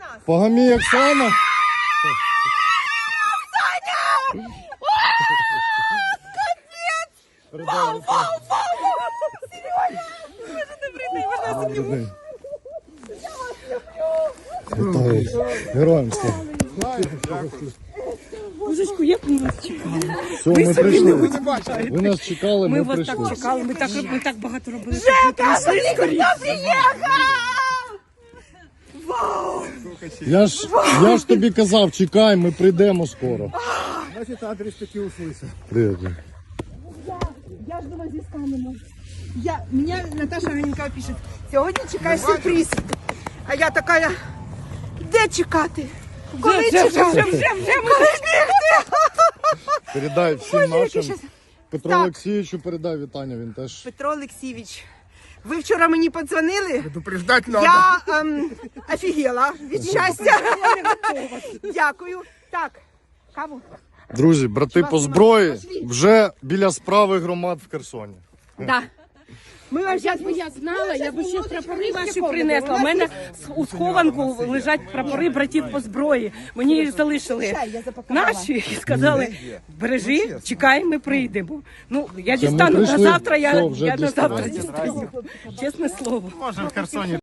нас. Погамій Оксана. Вау, вау, вау! Вітаю. Героям слава. Божечку, як ми вас чекали? Все, ми прийшли. Ви нас чекали, Ми ми вас так чекали, ми так, ми так багато робили. Жека, хто приїхав! Я ж, я ж тобі казав, чекай, ми прийдемо скоро. Значит, адрес таки услышал. Привіт. Я жду вас здесь камеру. Я, меня Наташа Ганенкова пишет, сьогодні чекає сюрприз. А я така, де чекати? Коли Вже, чекати? вже, вже, вже, вже, ми Коли бігти? Передай всім Боже, нашим. щас- Петру Так. Олексійовичу передай вітання, він теж. Петро Олексійович, ви вчора мені подзвонили? Предупреждать надо. Я ем, офігела від щастя. Дякую. Так, каву. Друзі, брати по зброї вже біля справи громад в Херсоні. Да. Ми вам Я б я знала, я б ще прапори ваші принесла. У мене у схованку лежать прапори братів по зброї. Мені їх залишили наші і сказали, бережи, чекай, ми прийдемо. Ну, я дістану на завтра, я, я на завтра дістаю. Чесне слово. Може в Херсоні